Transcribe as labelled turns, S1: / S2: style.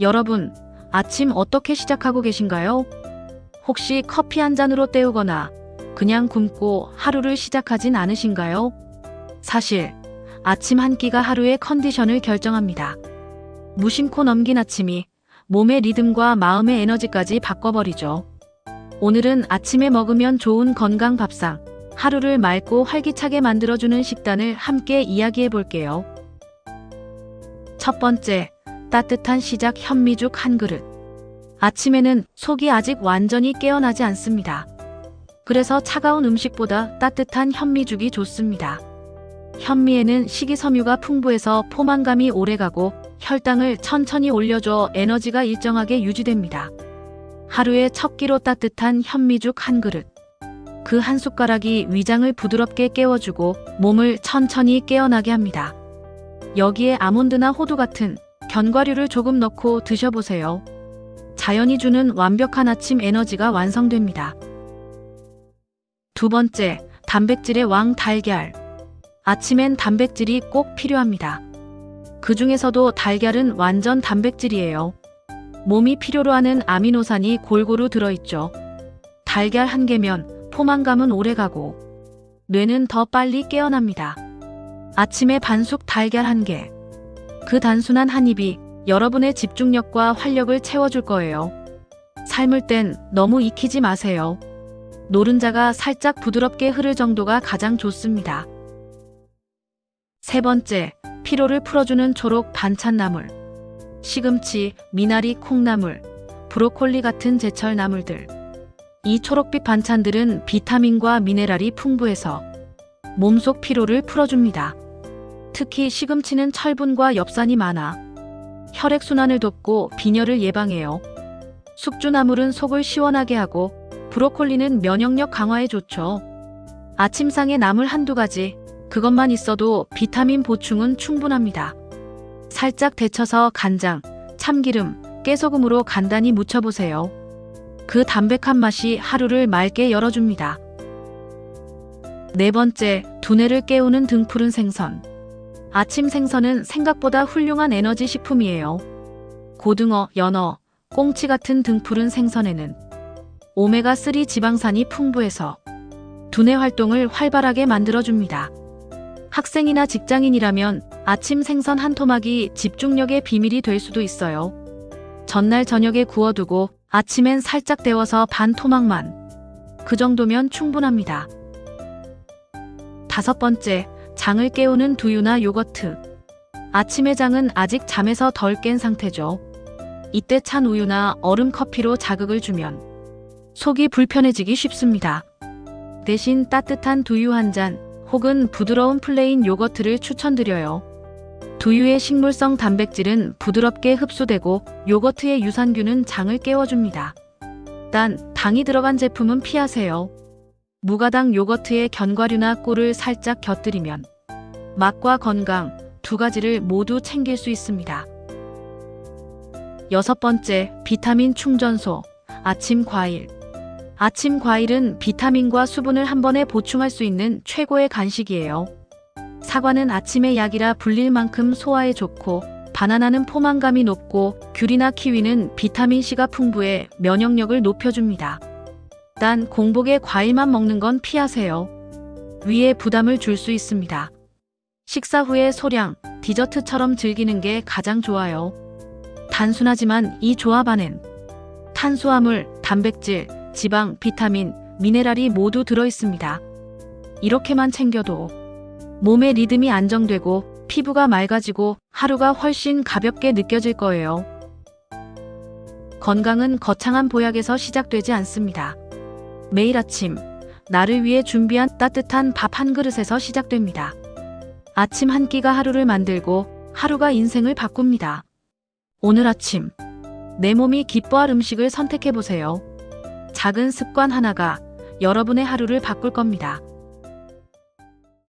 S1: 여러분, 아침 어떻게 시작하고 계신가요? 혹시 커피 한 잔으로 때우거나 그냥 굶고 하루를 시작하진 않으신가요? 사실, 아침 한 끼가 하루의 컨디션을 결정합니다. 무심코 넘긴 아침이 몸의 리듬과 마음의 에너지까지 바꿔버리죠. 오늘은 아침에 먹으면 좋은 건강 밥상, 하루를 맑고 활기차게 만들어주는 식단을 함께 이야기해 볼게요. 첫 번째, 따뜻한 시작 현미죽 한 그릇. 아침에는 속이 아직 완전히 깨어나지 않습니다. 그래서 차가운 음식보다 따뜻한 현미죽이 좋습니다. 현미에는 식이섬유가 풍부해서 포만감이 오래가고 혈당을 천천히 올려줘 에너지가 일정하게 유지됩니다. 하루에 첫 끼로 따뜻한 현미죽 한 그릇. 그 한 숟가락이 위장을 부드럽게 깨워주고 몸을 천천히 깨어나게 합니다. 여기에 아몬드나 호두 같은 견과류를 조금 넣고 드셔보세요. 자연이 주는 완벽한 아침 에너지가 완성됩니다. 두 번째, 단백질의 왕 달걀. 아침엔 단백질이 꼭 필요합니다. 그 중에서도 달걀은 완전 단백질이에요. 몸이 필요로 하는 아미노산이 골고루 들어있죠. 달걀 한 개면 포만감은 오래 가고, 뇌는 더 빨리 깨어납니다. 아침에 반숙 달걀 한 개. 그 단순한 한 입이 여러분의 집중력과 활력을 채워줄 거예요. 삶을 땐 너무 익히지 마세요. 노른자가 살짝 부드럽게 흐를 정도가 가장 좋습니다. 세 번째, 피로를 풀어주는 초록 반찬나물. 시금치, 미나리, 콩나물, 브로콜리 같은 제철 나물들. 이 초록빛 반찬들은 비타민과 미네랄이 풍부해서 몸속 피로를 풀어줍니다. 특히 시금치는 철분과 엽산이 많아 혈액순환을 돕고 빈혈을 예방해요. 숙주나물은 속을 시원하게 하고 브로콜리는 면역력 강화에 좋죠. 아침상에 나물 한두 가지, 그것만 있어도 비타민 보충은 충분합니다. 살짝 데쳐서 간장, 참기름, 깨소금으로 간단히 무쳐보세요. 그 담백한 맛이 하루를 맑게 열어줍니다. 네 번째, 두뇌를 깨우는 등푸른 생선. 아침 생선은 생각보다 훌륭한 에너지 식품이에요. 고등어, 연어, 꽁치 같은 등푸른 생선에는 오메가3 지방산이 풍부해서 두뇌 활동을 활발하게 만들어줍니다. 학생이나 직장인이라면 아침 생선 한 토막이 집중력의 비밀이 될 수도 있어요. 전날 저녁에 구워두고 아침엔 살짝 데워서 반 토막만. 그 정도면 충분합니다. 다섯 번째, 장을 깨우는 두유나 요거트. 아침의 장은 아직 잠에서 덜 깬 상태죠. 이때 찬 우유나 얼음 커피로 자극을 주면 속이 불편해지기 쉽습니다. 대신 따뜻한 두유 한 잔 혹은 부드러운 플레인 요거트를 추천드려요. 두유의 식물성 단백질은 부드럽게 흡수되고 요거트의 유산균은 장을 깨워줍니다. 단, 당이 들어간 제품은 피하세요. 무가당 요거트에 견과류나 꿀을 살짝 곁들이면 맛과 건강 두 가지를 모두 챙길 수 있습니다. 여섯 번째, 비타민 충전소. 아침 과일. 아침 과일은 비타민과 수분을 한 번에 보충할 수 있는 최고의 간식이에요. 사과는 아침의 약이라 불릴 만큼 소화에 좋고, 바나나는 포만감이 높고, 귤이나 키위는 비타민C가 풍부해 면역력을 높여줍니다. 단 공복에 과일만 먹는 건 피하세요. 위에 부담을 줄 수 있습니다. 식사 후에 소량, 디저트처럼 즐기는 게 가장 좋아요. 단순하지만 이 조합 안엔 탄수화물, 단백질, 지방, 비타민, 미네랄이 모두 들어 있습니다. 이렇게만 챙겨도 몸의 리듬이 안정되고 피부가 맑아지고 하루가 훨씬 가볍게 느껴질 거예요. 건강은 거창한 보약에서 시작되지 않습니다. 매일 아침, 나를 위해 준비한 따뜻한 밥 한 그릇에서 시작됩니다. 아침 한 끼가 하루를 만들고 하루가 인생을 바꿉니다. 오늘 아침, 내 몸이 기뻐할 음식을 선택해 보세요. 작은 습관 하나가 여러분의 하루를 바꿀 겁니다.